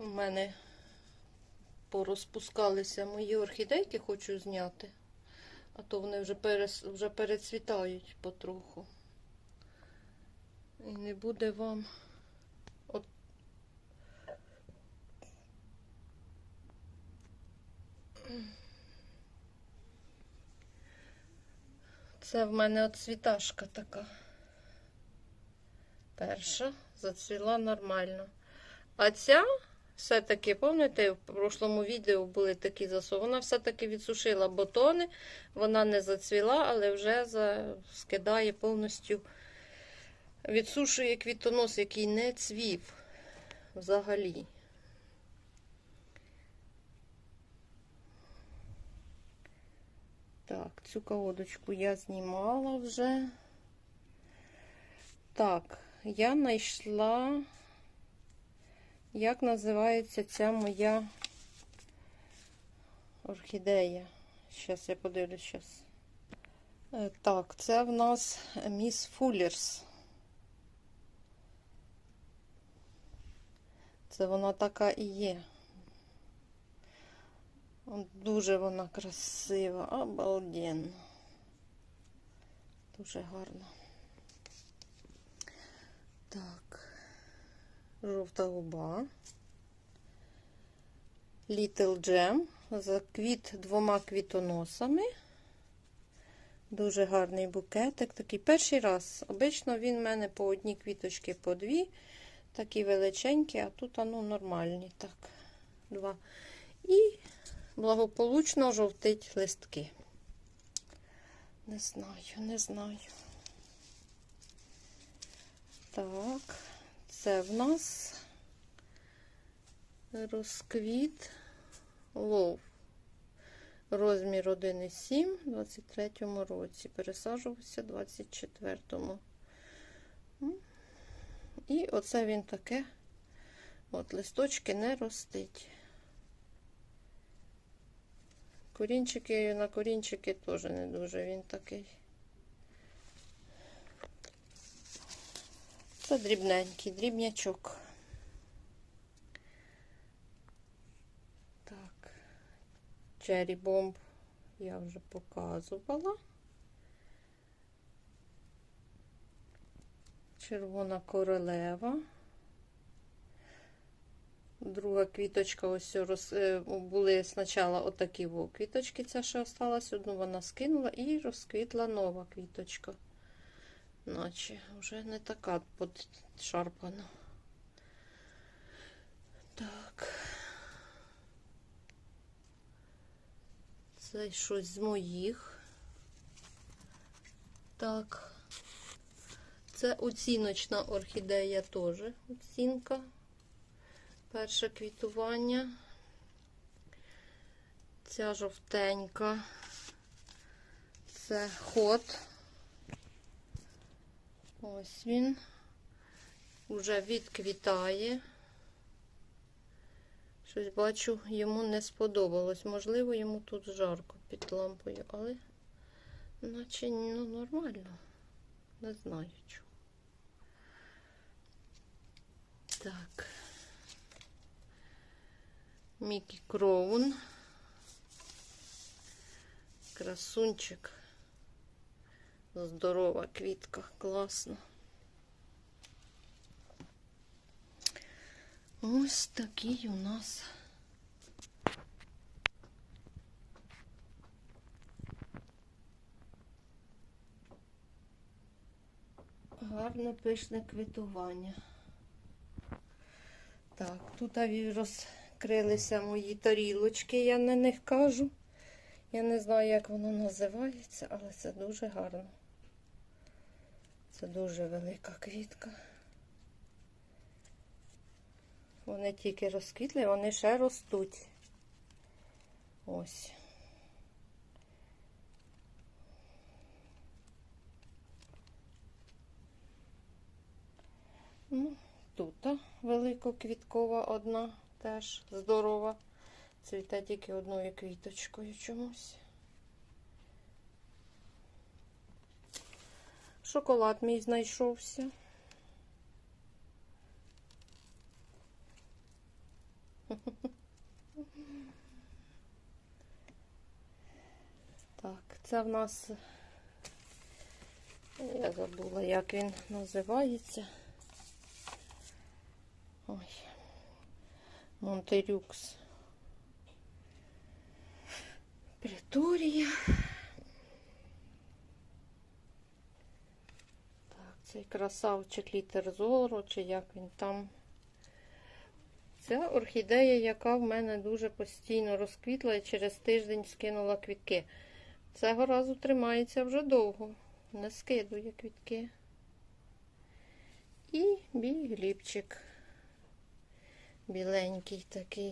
У мене порозпускалися мої орхідейки, хочу зняти. А то вони вже, перес, вже перецвітають потроху. І не буде вам. От... Це в мене от цвіташка така. Перша зацвіла нормально. А ця все-таки, пам'ятаєте, в прошлому відео були такі засови. Вона все-таки відсушила бутони, вона не зацвіла, але вже скидає повністю, відсушує квітонос, який не цвів взагалі. Так, цю колодочку я знімала вже. Так, я знайшла, як називається ця моя орхідея. Зараз я подивлюсь зараз. Так, це в нас міс Фуллерс. Це вона така і є. Дуже вона красива, обалденно. Дуже гарно. Так, жовта губа. Little Gem. Заквіт двома квітоносами. Дуже гарний букетик. Такий перший раз. Обично він в мене по одній квіточки по дві. Такі величенькі, а тут ну, нормальні. Так, два. І благополучно жовтить листки. Не знаю, не знаю. Так, це в нас розквіт лов. Розмір 1,7 у 23 році. Пересаджувався в 24-му. І оце він таке. От листочки не ростить. Корінчики на корінчики теж не дуже він такий. Це дрібненький, дрібнячок. Так, Черрі бомб я вже показувала. Червона королева. Друга квіточка, ось роз, були спочатку отакі квіточки, ця ще осталась, одну вона скинула і розквітла нова квіточка. Наче вже не така подшарпана. Так. Це щось з моїх. Так. Це оціночна орхідея теж оцінка. Перше квітування. Ця жовтенька. Це ход. Ось він. Вже відквітає. Щось бачу, йому не сподобалось. Можливо, йому тут жарко під лампою, але наче ну, нормально. Не знаю чого. Так. Мікі Кроун. Красунчик. Здорова квітка, класно. Ось такий у нас. Гарне пишне квітування. Так, тут розкрилися мої тарілочки, я на них кажу. Я не знаю, як воно називається, але це дуже гарно. Це дуже велика квітка. Вони тільки розквітли, вони ще ростуть. Ось. Ну, тут великоквіткова одна теж здорова. Цвіте тільки одною квіточкою чомусь. Шоколад мій знайшовся. Так, це в нас. Я забула, як він називається. Ой. Монтерюкс. Преторія. Так, цей красавчик літер зору, чи як він там. Це орхідея, яка в мене дуже постійно розквітла і через тиждень скинула квітки. Цього разу тримається вже довго. Не скидує квітки. І білий глібчик. Біленький такий.